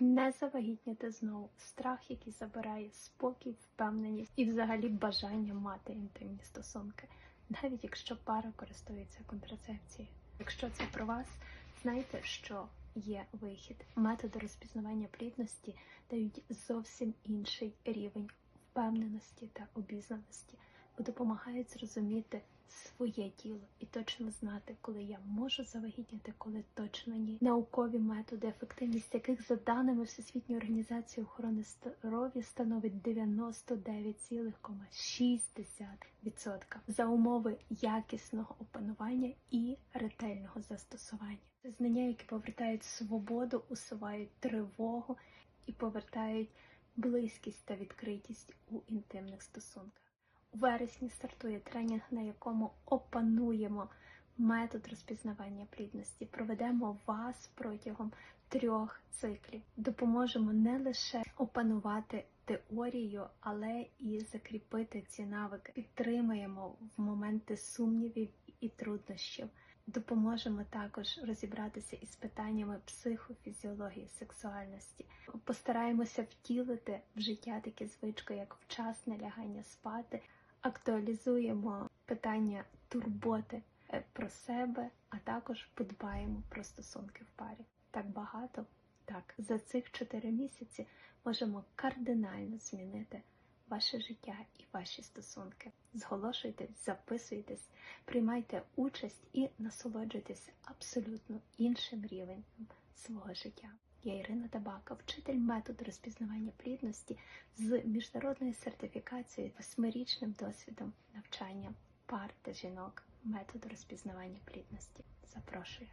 не завагітніти знову страх, який забирає спокій, впевненість і взагалі бажання мати інтимні стосунки, навіть якщо пара користується контрацепцією. Якщо це про вас, знайте, що є вихід. Методи розпізнавання плідності дають зовсім інший рівень впевненості та обізнаності, допомагають зрозуміти своє тіло і точно знати, коли я можу завагітніти, коли точно ні. Наукові методи, ефективність яких за даними Всесвітньої організації охорони здоров'я становить 99,6% за умови якісного опанування і ретельного застосування. Це знання, які повертають свободу, усувають тривогу і повертають близькість та відкритість у інтимних стосунках. У вересні стартує тренінг, на якому опануємо метод розпізнавання плідності. Проведемо вас протягом трьох циклів. Допоможемо не лише опанувати теорію, але і закріпити ці навики. Підтримаємо в моменти сумнівів і труднощів. Допоможемо також розібратися із питаннями психофізіології, сексуальності. Постараємося втілити в життя такі звички, як вчасне лягання спати, актуалізуємо питання турботи е, про себе, а також подбаємо про стосунки в парі. Так багато, так за цих чотири місяці можемо кардинально змінити ваше життя і ваші стосунки. Зголошуйтесь, записуйтесь, приймайте участь і насолоджуйтесь абсолютно іншим рівнем свого життя. Я Ірина Табака, вчитель методу розпізнавання плідності з міжнародною сертифікацією, восьмирічним досвідом навчання пар та жінок методу розпізнавання плідності. Запрошую.